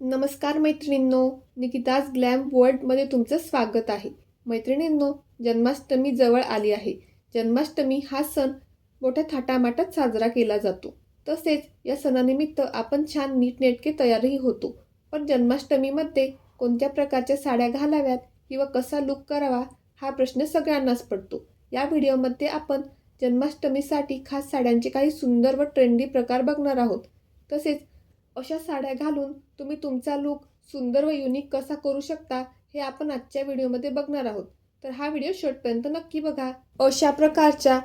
नमस्कार मैत्रिणींनो निकिताज ग्लॅम वर्ल्डमध्ये तुमचं स्वागत आहे. मैत्रिणींनो जन्माष्टमी जवळ आली आहे. जन्माष्टमी हा सण मोठ्या थाटामाटात साजरा केला जातो. तसेच या सणानिमित्त आपण छान नीटनेटके तयारही होतो. पण जन्माष्टमीमध्ये कोणत्या प्रकारच्या साड्या घालाव्यात किंवा कसा लुक करावा हा प्रश्न सगळ्यांनाच पडतो. या व्हिडिओमध्ये आपण जन्माष्टमीसाठी खास साड्यांचे काही सुंदर व ट्रेंडी प्रकार बघणार आहोत. तसेच अशा साड्या घालून तुम्ही तुमचा लुक सुंदर व युनिक कसा करू शकता हे आपण आजच्या व्हिडिओमध्ये बघणार आहोत. तर हा व्हिडिओ शेवटपर्यंत नक्की बघा. अशा प्रकारच्या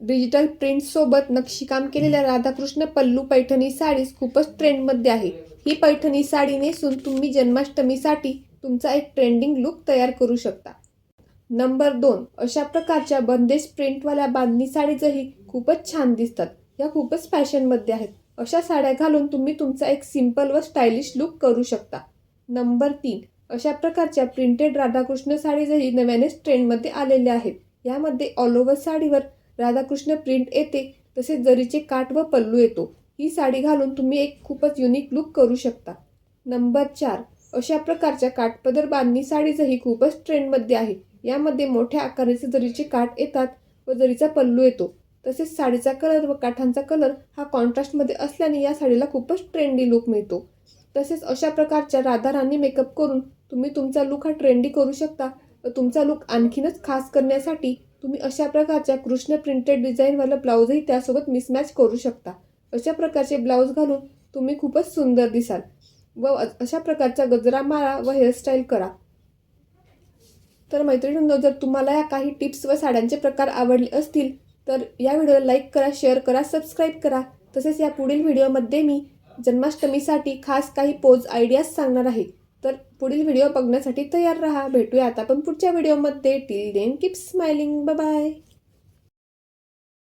डिजिटल प्रिंटसोबत नक्षीकाम केलेल्या राधाकृष्ण पल्लू पैठणी साडीज खूपच ट्रेंडमध्ये आहे. ही पैठणी साडी नेसून तुम्ही जन्माष्टमीसाठी तुमचा एक ट्रेंडिंग लुक तयार करू शकता. नंबर दोन अशा प्रकारच्या बंदेज प्रिंटवाल्या बांधणी साडीजही खूपच छान दिसतात. या खूपच फॅशनमध्ये आहेत. अशा साड्या घालून तुम्ही तुमचा एक सिंपल व स्टायलिश लुक करू शकता. नंबर तीन अशा प्रकारच्या प्रिंटेड राधाकृष्ण साडीजही नव्यानेच ट्रेंडमध्ये आलेल्या आहेत. यामध्ये ऑल ओव्हर साडीवर राधाकृष्ण प्रिंट येते तसेच जरीचे काठ व पल्लू येतो. ही साडी घालून तुम्ही एक खूपच युनिक लुक करू शकता. नंबर चार अशा प्रकारच्या काठपदर बांधणी साडीजही खूपच ट्रेंडमध्ये आहे. यामध्ये मोठ्या आकाराचे जरीचे काठ येतात व जरीचा पल्लू येतो. तसेच साडीचा कलर व काठांचा कलर हा कॉन्ट्रास्टमध्ये असल्याने या साडीला खूपच ट्रेंडी लुक मिळतो. तसेच अशा प्रकारच्या राधाराणी मेकअप करून तुम्ही तुमचा लुक हा ट्रेंडी करू शकता व तुमचा लुक आणखीनच खास करण्यासाठी तुम्ही अशा प्रकारच्या कृष्ण प्रिंटेड डिझाईनवाला ब्लाऊजही त्यासोबत मिसमॅच करू शकता. अशा प्रकारचे ब्लाऊज घालून तुम्ही खूपच सुंदर दिसाल व अशा प्रकारचा गजरा मारा व हेअरस्टाईल करा. तर मैत्रिणींनो जर तुम्हाला या काही टिप्स व साड्यांचे प्रकार आवडले असतील तर या व्हिडिओला लाईक करा शेअर करा सबस्क्राईब करा. तसेच या पुढील व्हिडिओमध्ये मी जन्माष्टमीसाठी खास काही पोज आयडियाज सांगणार आहे. तर पुढील व्हिडिओ बघण्यासाठी तयार राहा. भेटूया आता आपण पुढच्या व्हिडिओमध्ये. Till then keep smiling bye